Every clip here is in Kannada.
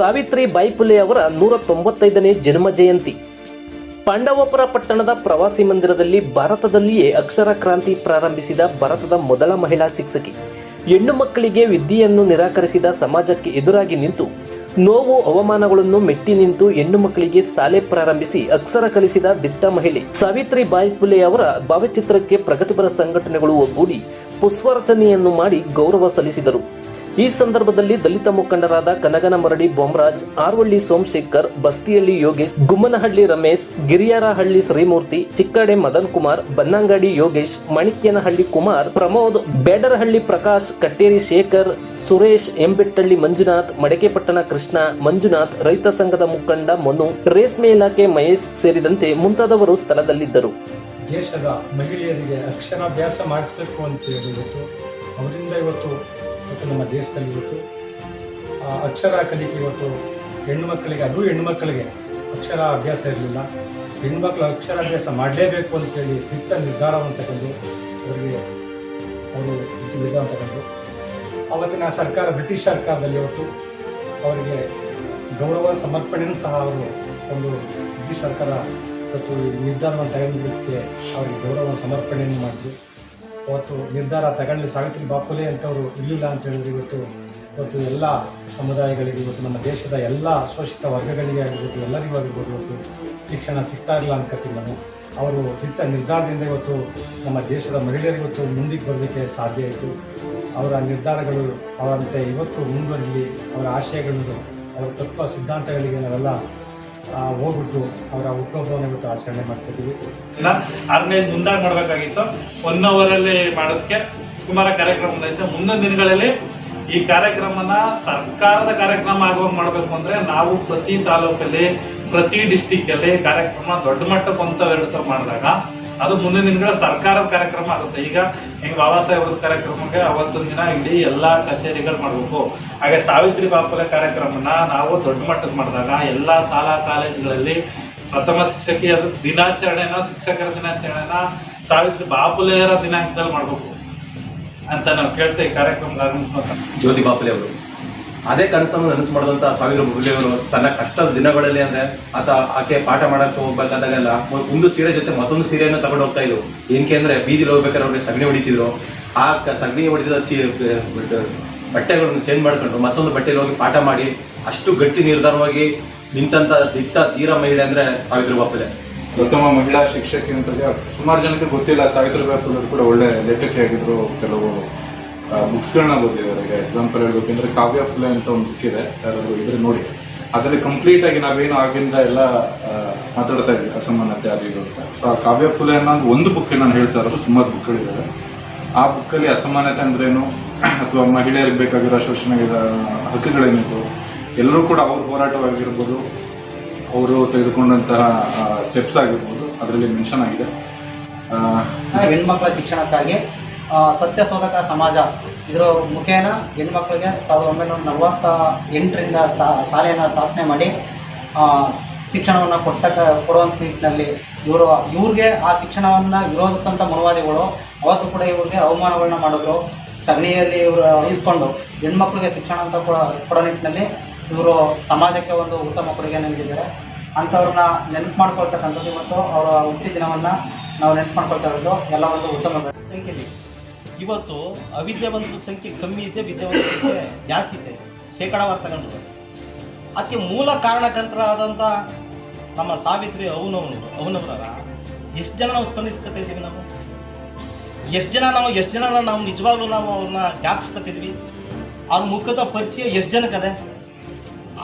ಸಾವಿತ್ರಿ ಬಾಯಿಪುಲೆ ಅವರ ನೂರ ತೊಂಬತ್ತೈದನೇ ಜನ್ಮ ಜಯಂತಿ. ಪಾಂಡವಪುರ ಪಟ್ಟಣದ ಪ್ರವಾಸಿ ಮಂದಿರದಲ್ಲಿ ಭಾರತದಲ್ಲಿಯೇ ಅಕ್ಷರ ಕ್ರಾಂತಿ ಪ್ರಾರಂಭಿಸಿದ ಭಾರತದ ಮೊದಲ ಮಹಿಳಾ ಶಿಕ್ಷಕಿ. ಹೆಣ್ಣು ಮಕ್ಕಳಿಗೆ ವಿದ್ಯೆಯನ್ನು ನಿರಾಕರಿಸಿದ ಸಮಾಜಕ್ಕೆ ಎದುರಾಗಿ ನಿಂತು, ನೋವು ಅವಮಾನಗಳನ್ನು ಮೆಟ್ಟಿ ನಿಂತು ಹೆಣ್ಣು ಮಕ್ಕಳಿಗೆ ಶಾಲೆ ಪ್ರಾರಂಭಿಸಿ ಅಕ್ಷರ ಕಲಿಸಿದ ದಿಟ್ಟ ಮಹಿಳೆ. ಸಾವಿತ್ರಿ ಬಾಯಿ ಫುಲೆ ಅವರ ಭಾವಚಿತ್ರಕ್ಕೆ ಪ್ರಗತಿಪರ ಸಂಘಟನೆಗಳು ಒಗ್ಗೂಡಿ ಪುಷ್ಪಾರ್ಚನೆಯನ್ನು ಮಾಡಿ ಗೌರವ ಸಲ್ಲಿಸಿದರು. ಈ ಸಂದರ್ಭದಲ್ಲಿ ದಲಿತ ಮುಖಂಡರಾದ ಕನಗನ ಮರಡಿ ಬೊಮ್ರಾಜ್, ಆರ್ವಳ್ಳಿ ಸೋಮಶೇಖರ್ ಬಸ್ತಿಯಲ್ಲಿ ಯೋಗೇಶ್, ಗುಮ್ಮನಹಳ್ಳಿ ರಮೇಶ್, ಗಿರಿಯಾರಹಳ್ಳಿ ಶ್ರೀಮೂರ್ತಿ, ಚಿಕ್ಕಡೆ ಮದನ್ ಕುಮಾರ್, ಬನ್ನಂಗಾಡಿ ಯೋಗೇಶ್, ಮಣಿಕ್ಯನಹಳ್ಳಿ ಕುಮಾರ್, ಪ್ರಮೋದ್, ಬೇಡರಹಳ್ಳಿ ಪ್ರಕಾಶ್, ಕಟ್ಟೇರಿ ಶೇಖರ್, ಸುರೇಶ್, ಎಂಬೆಟ್ಟಳ್ಳಿ ಮಂಜುನಾಥ್, ಮಡಕೆಪಟ್ಟಣ ಕೃಷ್ಣ, ಮಂಜುನಾಥ್, ರೈತ ಸಂಘದ ಮುಖಂಡ ಮನು, ರೇಷ್ಮೆ ಇಲಾಖೆ ಮಹೇಶ್ ಸೇರಿದಂತೆ ಮುಂತಾದವರು ಸ್ಥಳದಲ್ಲಿದ್ದರು. ದೇಶದ ಮಹಿಳೆಯರಿಗೆ ಅಕ್ಷರಾಭ್ಯಾಸ ಮಾಡಿಸಬೇಕು ಅಂತ ಹೇಳಿ ಅವರಿಂದ ಇವತ್ತು ಇವತ್ತು ನಮ್ಮ ದೇಶದಲ್ಲಿ ಇವತ್ತು ಅಕ್ಷರ ಕಲಿಕೆ ಇವತ್ತು ಹೆಣ್ಣು ಮಕ್ಕಳಿಗೆ ಅದು ಹೆಣ್ಣು ಮಕ್ಕಳಿಗೆ ಅಕ್ಷರ ಅಭ್ಯಾಸ ಇರಲಿಲ್ಲ. ಹೆಣ್ಮಕ್ಳು ಅಕ್ಷರಾಭ್ಯಾಸ ಮಾಡಲೇಬೇಕು ಅಂತೇಳಿ ದಿಟ್ಟ ನಿರ್ಧಾರವನ್ನು ತಗೊಂಡು ಅವರಿಗೆ ಅವರು ವಿಧಾನ ತಗೊಂಡು ಅವತ್ತಿನ ಸರ್ಕಾರ, ಬ್ರಿಟಿಷ್ ಸರ್ಕಾರದಲ್ಲಿ ಇವತ್ತು ಅವರಿಗೆ ಗೌರವ ಸಮರ್ಪಣೆಯನ್ನು ಸಹ ಅವರು ಒಂದು ಬ್ರಿಟಿಷ್ ಸರ್ಕಾರ ಇವತ್ತು ನಿರ್ಧಾರವನ್ನು ತಗೊಂಡಿದ್ದಕ್ಕೆ ಅವರಿಗೆ ಗೌರವ ಸಮರ್ಪಣೆಯನ್ನು ಮಾಡಿದ್ರು. ಅವತ್ತು ನಿರ್ಧಾರ ತಗೊಂಡು ಸಾವಿತ್ರಿ ಬಾಪುಲೆ ಅಂತವರು ಇರಲಿಲ್ಲ ಅಂತ ಹೇಳಿದ್ರೆ ಇವತ್ತು ಇವತ್ತು ಎಲ್ಲ ಸಮುದಾಯಗಳಿಗೆ, ಇವತ್ತು ನಮ್ಮ ದೇಶದ ಎಲ್ಲ ಶೋಷಿತ ವರ್ಗಗಳಿಗೆ ಆಗಿರ್ಬೋದು, ಎಲ್ಲರಿಗೂ ಆಗಿರ್ಬೋದು ಇವತ್ತು ಶಿಕ್ಷಣ ಸಿಗ್ತಾ ಇಲ್ಲ ಅನ್ಕೋತೀವಿ ನಾನು. ಅವರು ದಿಟ್ಟ ನಿರ್ಧಾರದಿಂದ ಇವತ್ತು ನಮ್ಮ ದೇಶದ ಮಹಿಳೆಯರಿಗೆ ಇವತ್ತು ಬರೋದಕ್ಕೆ ಸಾಧ್ಯ ಆಯಿತು. ಅವರ ನಿರ್ಧಾರಗಳು ಅವರಂತೆ ಇವತ್ತು ಮುಂದುವರಿಲಿ, ಅವರ ಆಶಯಗಳು, ಅವರ ತತ್ವ ಸಿದ್ಧಾಂತಗಳಿಗೆ ನಾವೆಲ್ಲ ಹೋಗ್ಬಿಟ್ಟು ಅವರ ಹುಟ್ಟುಹಬ್ಬವನ್ನು ಇವತ್ತು ಆಚರಣೆ ಮಾಡ್ತಿದ್ದೀವಿ. ಆರ್ಗನೈಸ್ ಮುಂದಾಗ ಮಾಡಬೇಕಾಗಿತ್ತು. ಒನ್ ಅವರ್ ಅಲ್ಲಿ ಮಾಡೋದಕ್ಕೆ ಸುಮಾರ ಕಾರ್ಯಕ್ರಮ ಐತೆ ಮುಂದಿನ ದಿನಗಳಲ್ಲಿ ಈ ಕಾರ್ಯಕ್ರಮನ ಸರ್ಕಾರದ ಕಾರ್ಯಕ್ರಮ ಆಗುವಾಗ ಮಾಡಬೇಕು ಅಂದ್ರೆ ನಾವು ಪ್ರತಿ ತಾಲೂಕಲ್ಲಿ, ಪ್ರತಿ ಡಿಸ್ಟಿಕ್ ಅಲ್ಲಿ ಕಾರ್ಯಕ್ರಮ ದೊಡ್ಡ ಮಟ್ಟಕ್ಕೆ ಎರಡು ಮಾಡಿದಾಗ ಅದು ಮುಂದಿನ ದಿನಗಳ ಸರ್ಕಾರದ ಕಾರ್ಯಕ್ರಮ ಆಗುತ್ತೆ. ಈಗ ಹೆಂಗೆ ಬಾಬಾ ಸಾಹೇಬ್ರ ಕಾರ್ಯಕ್ರಮಕ್ಕೆ ಅವತ್ತೊಂದು ದಿನ ಇಡೀ ಎಲ್ಲಾ ಕಚೇರಿಗಳು ಮಾಡಬೇಕು. ಹಾಗೆ ಸಾವಿತ್ರಿ ಬಾಪುಲೆ ಕಾರ್ಯಕ್ರಮನ ನಾವು ದೊಡ್ಡ ಮಟ್ಟಕ್ಕೆ ಮಾಡಿದಾಗ ಎಲ್ಲಾ ಶಾಲಾ ಕಾಲೇಜುಗಳಲ್ಲಿ ಪ್ರಥಮ ಶಿಕ್ಷಕಿಯ ದಿನಾಚರಣೆನ, ಶಿಕ್ಷಕರ ದಿನಾಚರಣೆನ ಸಾವಿತ್ರಿ ಬಾಪುಲೆಯರ ದಿನಾಂಕದಲ್ಲಿ ಮಾಡ್ಬೇಕು ಅಂತ ನಾವು ಕೇಳ್ತೇವೆ ಕಾರ್ಯಕ್ರಮ ಕಾರ್ಯಕ್ರಮದ ಜ್ಯೋತಿ ಬಾಪುಲೆ ಅವರು. ಅದೇ ಕನಸನ್ನು ನನಸು ಮಾಡಿದಂತ ಸಾವಿರ ಅವರು ತನ್ನ ಕಷ್ಟದ ದಿನಗಳಲ್ಲಿ ಅಂದ್ರೆ ಆತ ಆಕೆ ಪಾಠ ಮಾಡಕ್ಕೆ ಹೋಗ್ಬೇಕಾದಾಗೆಲ್ಲ ಒಂದು ಸೀರೆ ಜೊತೆ ಮತ್ತೊಂದು ಸೀರೆಯನ್ನು ತಗೊಂಡು ಹೋಗ್ತಾ ಇದ್ರು. ಏನಕ್ಕೆ ಅಂದ್ರೆ ಬೀದಿಲಿ ಹೋಗ್ಬೇಕಾದ್ರೆ ಅವ್ರಿಗೆ ಸಗಣಿ ಹೊಡಿತಿದ್ರು. ಆ ಸಗಣಿ ಹೊಡಿದ ಬಟ್ಟೆಗಳನ್ನು ಚೇಂಜ್ ಮಾಡ್ಕೊಂಡು ಮತ್ತೊಂದು ಬಟ್ಟೆಲಿ ಹೋಗಿ ಪಾಠ ಮಾಡಿ ಅಷ್ಟು ಗಟ್ಟಿ ನಿರ್ಧಾರವಾಗಿ ನಿಂತಂತ ದಿಟ್ಟ ತೀರ ಮಹಿಳೆ ಅಂದ್ರೆ ಸಾವಿತ್ರಿ ಬಾಪುಲೆ. ಪ್ರಥಮ ಮಹಿಳಾ ಶಿಕ್ಷಕಿ ಅಂತಂದ್ರೆ ಸುಮಾರು ಜನಕ್ಕೆ ಗೊತ್ತಿಲ್ಲ ಸಾವಿತ್ರಿಬಾಯಿ ಫುಲೆ ಕೂಡ ಒಳ್ಳೆ ಲೇಖಕಿ ಆಗಿದ್ರು ಕೆಲವು ಬುಕ್ಸ್ಗಳನ್ನ ಓದಿದ್ದಾರೆ ಈಗ ಎಕ್ಸಾಂಪಲ್ ಹೇಳ್ಬೇಕಂದ್ರೆ ಕಾವ್ಯ ಫುಲೆ ಅಂತ ಒಂದು ಬುಕ್ ಇದೆ, ಯಾರಾದ್ರೂ ಇದ್ರೆ ನೋಡಿ. ಅದರಲ್ಲಿ ಕಂಪ್ಲೀಟ್ ಆಗಿ ನಾವೇನು ಆಗಿಂದ ಎಲ್ಲ ಮಾತಾಡ್ತಾ ಇದ್ವಿ, ಅಸಮಾನತೆ ಅದು ಇದು ಅಂತ. ಸೊ ಆ ಕಾವ್ಯ ಫುಲೆ ಅನ್ನೋದು ಒಂದು ಬುಕ್ ನಾನು ಹೇಳ್ತಾ ಇರೋದು ಸುಮಾರು ಬುಕ್ಗಳಿದ್ದಾರೆ ಆ ಬುಕ್ಕಲ್ಲಿ ಅಸಮಾನತೆ ಅಂದ್ರೇನು? ಅಥವಾ ಮಹಿಳೆಯರಿಗೆ ಬೇಕಾಗಿರೋ ಶೋಷಣೆಗಳ ಹಕ್ಕುಗಳೇನಿತ್ತು? ಎಲ್ಲರೂ ಕೂಡ ಅವ್ರ ಹೋರಾಟವಾಗಿರ್ಬೋದು, ಅವರು ತೆಗೆದುಕೊಂಡಂತಹ ಸ್ಟೆಪ್ಸ್ ಆಗಿರ್ಬೋದು, ಅದರಲ್ಲಿ ಮೆನ್ಷನ್ ಆಗಿದೆ. ಹೆಣ್ಮಕ್ಳ ಶಿಕ್ಷಣಕ್ಕಾಗಿ ಸತ್ಯ ಶೋಧಕ ಸಮಾಜ ಇದರ ಮುಖೇನ ಹೆಣ್ಮಕ್ಳಿಗೆ ಸಾವಿರದ ಒಂಬೈನೂರ ನಲವತ್ತ ಎಂಟರಿಂದ ಶಾಲೆಯನ್ನು ಸ್ಥಾಪನೆ ಮಾಡಿ ಶಿಕ್ಷಣವನ್ನು ಕೊಡ್ತಕ್ಕ ಕೊಡುವಂಥ ನಿಟ್ಟಿನಲ್ಲಿ ಇವರು, ಇವ್ರಿಗೆ ಆ ಶಿಕ್ಷಣವನ್ನು ವಿರೋಧಿಸಿದಂಥ ಮನುವಾದಿಗಳು ಅವತ್ತು ಕೂಡ ಇವ್ರಿಗೆ ಅವಮಾನಗಳನ್ನ ಮಾಡಿದ್ರು. ಸಗಣಿಯಲ್ಲಿ ಇವರು ಇಸ್ಕೊಂಡು ಹೆಣ್ಮಕ್ಳಿಗೆ ಶಿಕ್ಷಣ ಅಂತ ಕೊಡೋ ನಿಟ್ಟಿನಲ್ಲಿ ಇವರು ಸಮಾಜಕ್ಕೆ ಒಂದು ಉತ್ತಮ ಕೊಡುಗೆ ನೀಡಿದ್ದಾರೆ. ಅಂಥವ್ರನ್ನ ನೆನಪು ಮಾಡ್ಕೊಳ್ತಕ್ಕಂಥದ್ದು ಮತ್ತು ಅವರ ಹುಟ್ಟಿದ ದಿನವನ್ನು ನಾವು ನೆನಪು ಮಾಡ್ಕೊಳ್ತಾ ಇರೋದು ಎಲ್ಲ ಒಂದು ಉತ್ತಮ ಥ್ಯಾಂಕ್ ಇವತ್ತು ಅವಿದ್ಯಾವಂತರ ಸಂಖ್ಯೆ ಕಮ್ಮಿ ಇದೆ ವಿದ್ಯಾವಂತರ ಸಂಖ್ಯೆ ಜಾಸ್ತಿ ಇದೆ. ಶೇಕಡಾವಾರು ತಗೊಂಡ್ರು ಅದಕ್ಕೆ ಮೂಲ ಕಾರಣಕರ್ತರಾದಂಥ ನಮ್ಮ ಸಾವಿತ್ರಿ ಅವನವನು ಅವನವರ ಎಷ್ಟು ಜನ ನಾವು ಸ್ಪಂದಿಸ್ಕೊತಾ ನಾವು? ಎಷ್ಟು ಜನ ನಾವು, ಎಷ್ಟು ಜನ ನಾವು ನಿಜವಾಗ್ಲೂ ನಾವು ಅವ್ರನ್ನ ಜ್ಞಾಪಿಸ್ಕೊತಿದ್ವಿ ಅವ್ರ ಮುಖದ ಪರಿಚಯ ಎಷ್ಟು ಜನಕ್ಕದೆ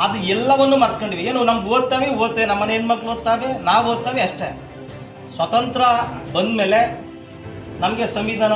ಅದು? ಎಲ್ಲವನ್ನು ಮರ್ತ್ಕೊಂಡ್ವಿ ಏನು, ನಮ್ಗೆ ಓದ್ತಾವೆ, ಓದ್ತೇವೆ ನಮ್ಮನೆ ಹೆಣ್ಮಕ್ಳು ಓದ್ತಾವೆ, ನಾವು ಓದ್ತಾವೆ ಅಷ್ಟೇ. ಸ್ವತಂತ್ರ ಬಂದಮೇಲೆ ನಮಗೆ ಸಂವಿಧಾನ